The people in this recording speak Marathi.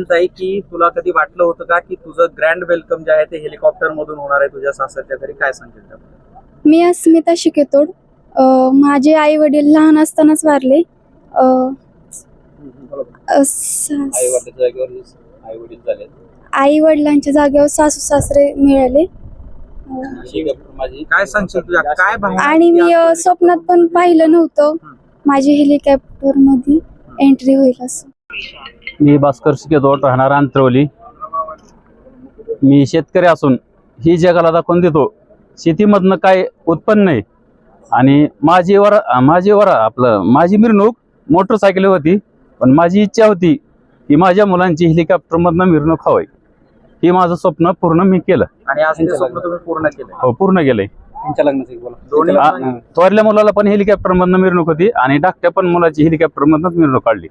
ताई की तुला कधी वाटलं होतं का की तुझं ग्रँड वेलकम जे आहे ते हेलिकॉप्टर मधून होणार आहे तुझ्या सासरच्या घरी? काय सांगेल? मी अस्मिता शिकेतोड. अ, माझे आई वडील लहान असतानाच वारले. आई वडिलांच्या जागेवर आई वडील झाले. आई वडिलांच्या जागेवर सासू सासरे मिळाले. अ, हेलिकॉप्टर माझी काय सांगशील तुझ्या? काय भावना आणि मी स्वप्नात पण पाहिलं नव्हतं. माझी हेलिकॉप्टरमध्ये एंट्री होईल असं. मी भास्कर शिकेतो राहणार अंतरवली मी शेतकरी असून ही जगाला दाखवून देतो. शेतीमधनं काय उत्पन्न आहे? आणि माझी वर माझी वर आपलं माझी मिरवणूक मोटरसायकल होती पण माझी इच्छा होती की माझ्या मुलांची हेलिकॉप्टरमधनं मिरवणूक हवी हे माझं स्वप्न पूर्ण मी केलं. आणि आज ते स्वप्न तुम्ही पूर्ण केलं हो पूर्ण केलंय. त्यांच्या लग्नाचं एक बोला. दोन्ही आ- थोरल्या मुलाला पण हेलिकॉप्टरमधनं मिरवणूक होती आणि धाकट्या पण मुलाची हेलिकॉप्टरमधनंच मिरवणूक काढली.